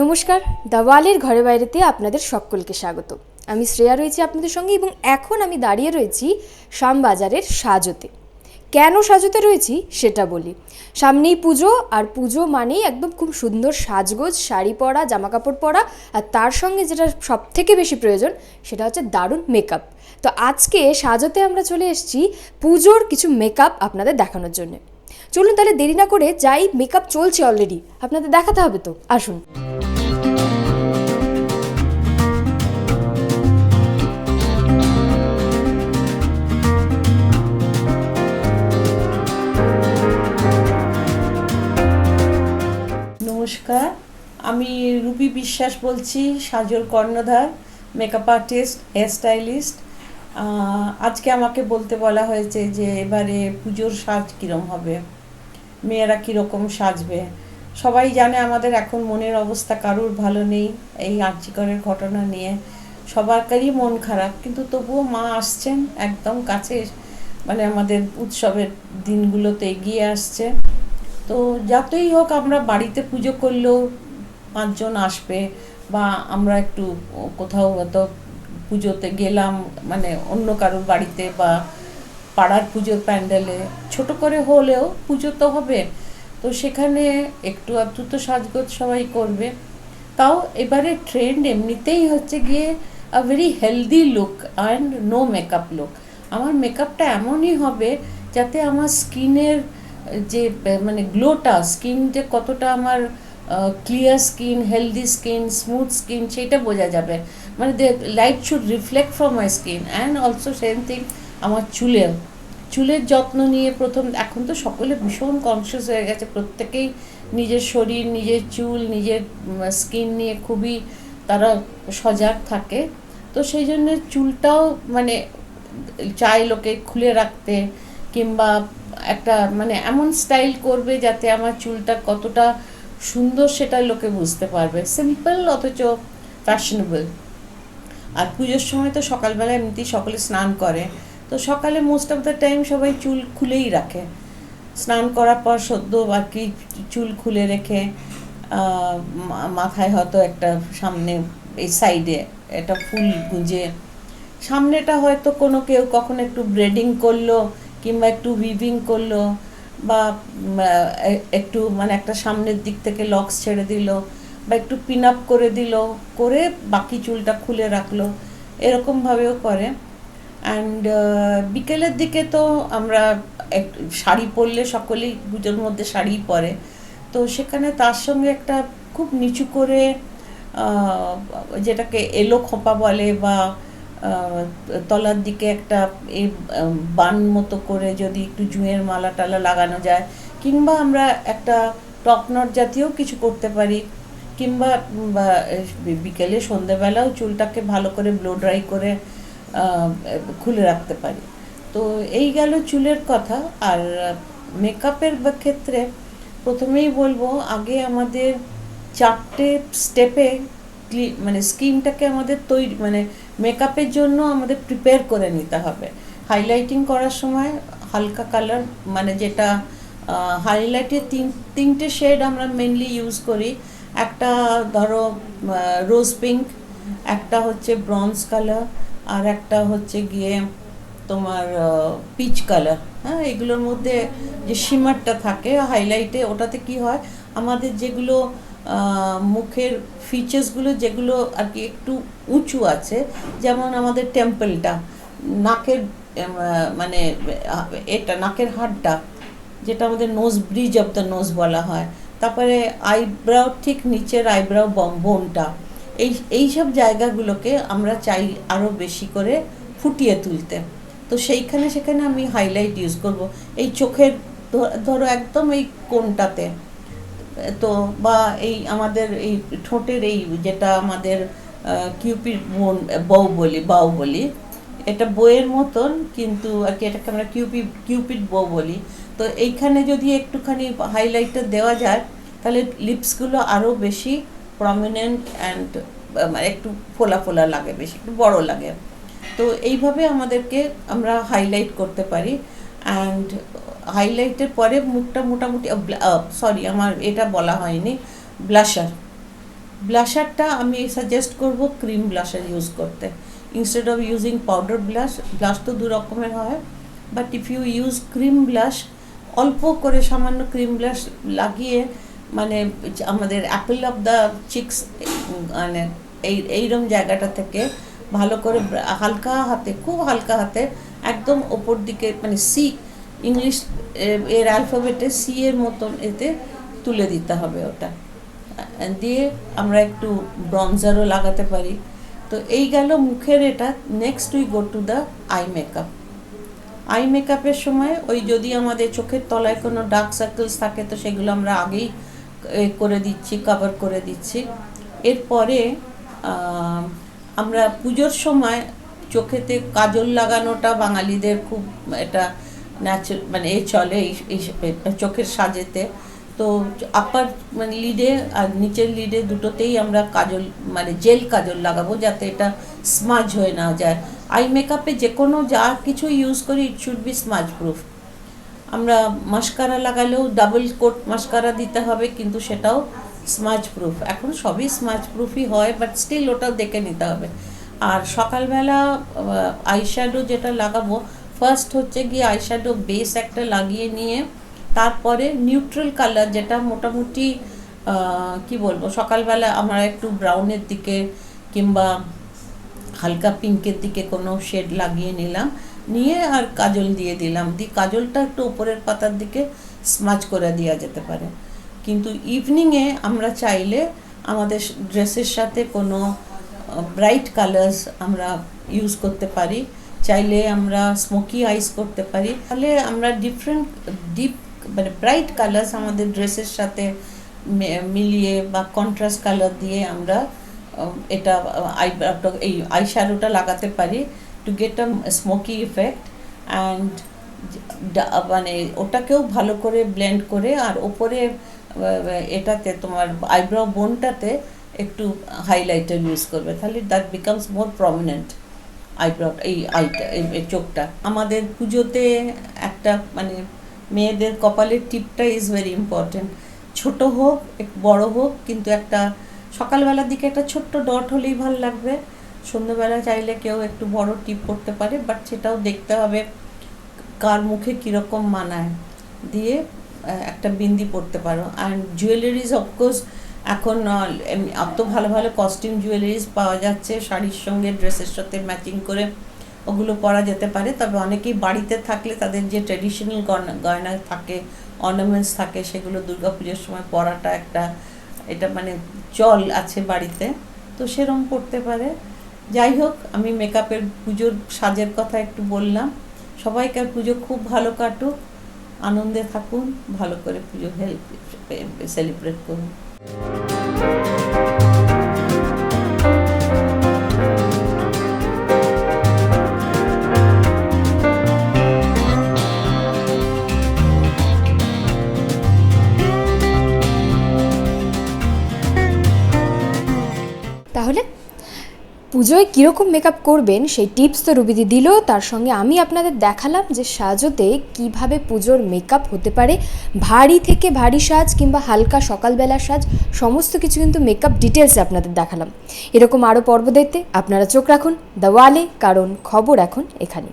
নমস্কার, দাওয়ালের ঘরে বাইরেতে আপনাদের সকলকে স্বাগত। আমি শ্রেয়া রয়েছি আপনাদের সঙ্গে এবং এখন আমি দাঁড়িয়ে রয়েছি শ্যামবাজারের সাজতে। কেন সাজতে রয়েছি সেটা বলি। সামনেই পুজো আর পুজো মানেই একদম খুব সুন্দর সাজগোজ, শাড়ি পরা, জামাকাপড় পরা আর তার সঙ্গে যেটা সব থেকে বেশি প্রয়োজন সেটা হচ্ছে দারুণ মেকআপ তো আজকে সাজতে আমরা চলে এসেছি পুজোর কিছু মেকআপ আপনাদের দেখানোর জন্য। চলুন তাহলে দেরি না করে যাই মেকআপ চলছে অলরেডি আপনাদের দেখাতে হবে তো, আসুন। নমস্কার আমি রুবি বিশ্বাস বলছি, সাজল কর্ণধার মেকআপ আর্টিস্ট হেয়ার স্টাইলিস্ট আজকে আমাকে বলতে বলা হয়েছে যে, এবারে পুজোর সাজ কীরম হবে? মেয়েরা কীরকম সাজবে? সবাই জানে আমাদের এখন মনের অবস্থা, কারুর ভালো নেই, এই আর্যিকরের ঘটনা নিয়ে। সবারকারই মন খারাপ, কিন্তু তবুও মা আসছেন একদম কাছে মানে আমাদের উৎসবের দিনগুলোতে এগিয়ে আসছে। তো যতই হোক আমরা বাড়িতে পুজো করলেও পাঁচজন আসবে বা আমরা একটু কোথাও হয়তো পুজোতে গেলাম মানে অন্য কারোর বাড়িতে বা পাড়ার পুজোর প্যান্ডেলে, ছোট করে হলেও পুজো তো হবে। তো সেখানে একটু আধটু তো সাজগোজ সবাই করবে। তাও এবারে ট্রেন্ড এমনিতেই হচ্ছে গিয়ে a very healthy look and no makeup look আমার মেকআপটা এমনই হবে যাতে আমার স্কিনের যে মানে গ্লোটা স্কিন যে কতটা আমার clear skin healthy skin smooth skin সেটা বোঝা যাবে। মানে the light should reflect from my skin and also same thing আমার চুলের। চুলের যত্ন নিয়ে প্রথম, এখন তো সকলে ভীষণ কনসিয়াস হয়ে গেছে। প্রত্যেকেই নিজের শরীর, নিজের চুল, নিজের স্কিন নিয়ে খুবই তারা সজাগ থাকে। তো সেই জন্য চুলটাও মানে চায় লোকে খুলে রাখতে কিংবা একটা মানে এমন স্টাইল করবে যাতে আমার চুলটা কতটা সুন্দর সেটা লোকে বুঝতে পারবে। সিম্পল অথচ ফ্যাশনেবল আর পুজোর সময় তো সকালবেলা এমনিতেই সকলে স্নান করে। তো সকালে মোস্ট অফ দ্য টাইম সবাই চুল খুলেই রাখে। স্নান করার পর সদ্য বাকি চুল খুলে রেখে মাথায় হয়তো একটা সামনে এই সাইডে একটা ফুল গুঁজে। সামনেটা হয়তো কোনো কেউ কখনো একটু ব্রেডিং করল কিংবা একটু উইভিং করল বা একটু মানে একটা সামনের দিক থেকে লক্স ছেড়ে দিল বা একটু পিন আপ করে দিল, করে বাকি চুলটা খুলে রাখল এরকমভাবেও করে। অ্যান্ড বিকেলের দিকে তো আমরা শাড়ি পরলে সকলেই পুজোর মধ্যে শাড়ি পরে। তো সেখানে তার সঙ্গে একটা খুব নিচু করে যেটাকে এলো খোপা বলে বা তলার দিকে একটা এই বান মতো করে যদি একটু জুঁয়ের মালা টালা লাগানো যায়, কিংবা আমরা একটা টপনট জাতীয় কিছু করতে পারি, কিংবা বিকেলে সন্ধেবেলাও চুলটাকে ভালো করে ব্লো ড্রাই করে খুলে রাখতে পারি। তো এই গেল চুলের কথা। আর মেকআপের ক্ষেত্রে প্রথমেই বলব, আগে আমাদের চারটে স্টেপে মানে স্কিনটাকে আমাদের তৈরি মানে মেকআপের জন্য আমাদের প্রিপেয়ার করে নিতে হবে। হাইলাইটিং করার সময় হালকা কালার মানে যেটা হাইলাইটের তিন, তিনটে শেড আমরা মেনলি ইউজ করি। একটা ধরো রোজ পিঙ্ক একটা হচ্ছে ব্রঞ্জ কালার আর একটা হচ্ছে গিয়ে তোমার পিচ কালার হ্যাঁ এগুলোর মধ্যে যে শিমারটা থাকে হাইলাইটে ওটাতে কি হয়? আমাদের যেগুলো মুখের ফিচার্সগুলো যেগুলো আর কি একটু উঁচু আছে, যেমন আমাদের টেম্পলটা নাকের মানে এটা, নাকের হাড়টা, যেটা আমাদের nose bridge of the nose বলা হয়, তারপরে আইব্রাও ঠিক নিচের আইব্রাও বোনটা এই এই সব জায়গাগুলোকে আমরা চাই আরও বেশি করে ফুটিয়ে তুলতে। তো সেইখানে, সেখানে আমি হাইলাইট ইউজ করব। এই চোখের ধরো একদম এই কোনটাতে তো বা এই আমাদের এই ঠোঁটের এই যেটা আমাদের কিউপিড বোন, বউ বলি, বাউ বলি, এটা বইয়ের মতন কিন্তু আর কি এটাকে আমরা কিউপি, কিউপিড বউ বলি। তো এইখানে যদি একটুখানি হাইলাইটটা দেওয়া যায়, তাহলে লিপসগুলো আরও বেশি প্রমিনেন্ট অ্যান্ড একটু ফোলা ফোলা লাগে বেশি, একটু বড় লাগে। তো এইভাবে আমাদেরকে আমরা হাইলাইট করতে পারি। অ্যান্ড হাইলাইটের পরে মুখটা মোটামুটি সরি আমার এটা বলা হয়নি ব্লাশার ব্লাশারটা আমি সাজেস্ট করব ক্রিম ব্লাশার ইউজ করতে। Instead of using powder blush blush তো দু রকমের হয় but if you use cream blush অল্প করে সামান্য ক্রিম ব্লাশ লাগিয়ে মানে আমাদের অ্যাপেল অফ দ্য চিক্স মানে এই এইরকম জায়গাটা থেকে ভালো করে হালকা হাতে, খুব হালকা হাতে একদম ওপর দিকে মানে সি ইংলিশ এর অ্যালফাবেটে সি এর মতন এতে তুলে দিতে হবে ওটা। দিয়ে আমরা একটু ব্রঞ্জারও লাগাতে পারি। তো এই গেল মুখের এটা। Next we go to the eye makeup eye মেকআপের সময় ওই যদি আমাদের চোখের তলায় কোনো ডার্ক সার্কেলস থাকে, তো সেগুলো আমরা আগেই করে দিচ্ছি কভার করে দিচ্ছি। এরপরে আমরা পুজোর সময় চোখেতে কাজল লাগানোটা বাঙালিদের খুব এটা ন্যাচার মানে এ চলে, এই- চোখের সাজেতে। তো আপার মানে লিডে আর নিচের লিডে দুটোতেই আমরা কাজল মানে জেল কাজল লাগাবো যাতে এটা স্মাজ হয়ে না যায়। আই মেকআপে যে কোনো যা কিছু ইউজ করি it should be smudge proof আমরা মাস্কারা লাগালেও ডাবল কোট মাস্কারা দিতে হবে, কিন্তু সেটাও স্মাজ প্রুফ এখন সবই স্মাজ প্রুফই হয় বাট স্টিল ওটাও দেখে নিতে হবে। আর সকালবেলা আইশ্যাডো যেটা লাগাবো ফার্স্ট হচ্ছে গিয়ে আইশ্যাডো বেস একটা লাগিয়ে নিয়ে, তারপরে নিউট্রাল কালার যেটা মোটামুটি কি বলব, সকালবেলা আমরা একটু ব্রাউনের দিকে কিংবা হালকা পিঙ্কের দিকে কোনো শেড লাগিয়ে নিলাম, নিয়ে আর কাজল দিয়ে দিলাম। দিয়ে কাজলটা একটু উপরের পাতার দিকে স্মাচ করে দেওয়া যেতে পারে। কিন্তু ইভিনিংয়ে আমরা চাইলে আমাদের ড্রেসের সাথে কোনো ব্রাইট কালার্স আমরা ইউজ করতে পারি। চাইলে আমরা স্মোকি আইস করতে পারি। তাহলে আমরা ডিফারেন্ট ডিপ মানে ব্রাইট কালার্স আমাদের ড্রেসের সাথে মিলিয়ে বা কন্ট্রাস্ট কালার দিয়ে আমরা এটা, আই এই আই শ্যাডোটা লাগাতে পারি to get a smoky effect and মানে ওটাকেও ভালো করে ব্লেন্ড করে আর ওপরে এটাতে তোমার আইব্রো বোনটাতে একটু হাইলাইটার ইউজ করবে। তাহলে that becomes more prominent eyebrow, এই আইটা, এই চোখটা। আমাদের পুজোতে একটা মানে মেয়েদের কপালের টিপটা ইজ ভেরি ইম্পর্টেন্ট ছোট হোক বড় হোক, কিন্তু একটা সকালবেলার দিকে একটা ছোট্ট ডট হলেই ভালো লাগবে। সন্ধ্যেবেলা চাইলে কেউ একটু বড় টিপ করতে পারে বাট সেটাও দেখতে হবে কার মুখে কীরকম মানায়। দিয়ে একটা বিন্দি পরতে পারো। অ্যান্ড জুয়েলারিজ অফকোর্স এখন এত ভালো ভালো কস্টিউম জুয়েলারিজ পাওয়া যাচ্ছে, শাড়ির সঙ্গে, ড্রেসের সাথে ম্যাচিং করে ওগুলো পরা যেতে পারে। তবে অনেকেই বাড়িতে থাকলে তাদের যে ট্র্যাডিশনাল গয়না থাকে অর্নামেন্টস থাকে, সেগুলো দুর্গাপুজোর সময় পরাটা একটা, এটা মানে চল আছে বাড়িতে। তো সেরম করতে পারে। যাই হোক, আমি মেকআপের পুজোর সাজের কথা একটু বললাম। সবাইকার পুজো খুব ভালো কাটুক, আনন্দে থাকুন, ভালো করে পুজো হেল্প সেলিব্রেট করুন। তাহলে পুজোয় কীরকম মেকআপ করবেন, সেই টিপস তো রুবিদি দিল। তার সঙ্গে আমি আপনাদের দেখালাম যে সাজতে কীভাবে পুজোর মেকআপ হতে পারে। ভারী থেকে ভারী সাজ কিংবা হালকা সকালবেলার সাজ, সমস্ত কিছু কিন্তু মেকআপ ডিটেলসে আপনাদের দেখালাম। এরকম আরও পর্ব দেখতে আপনারা চোখ রাখুন। দ্য ওয়ালে কারণ খবর এখন এখানে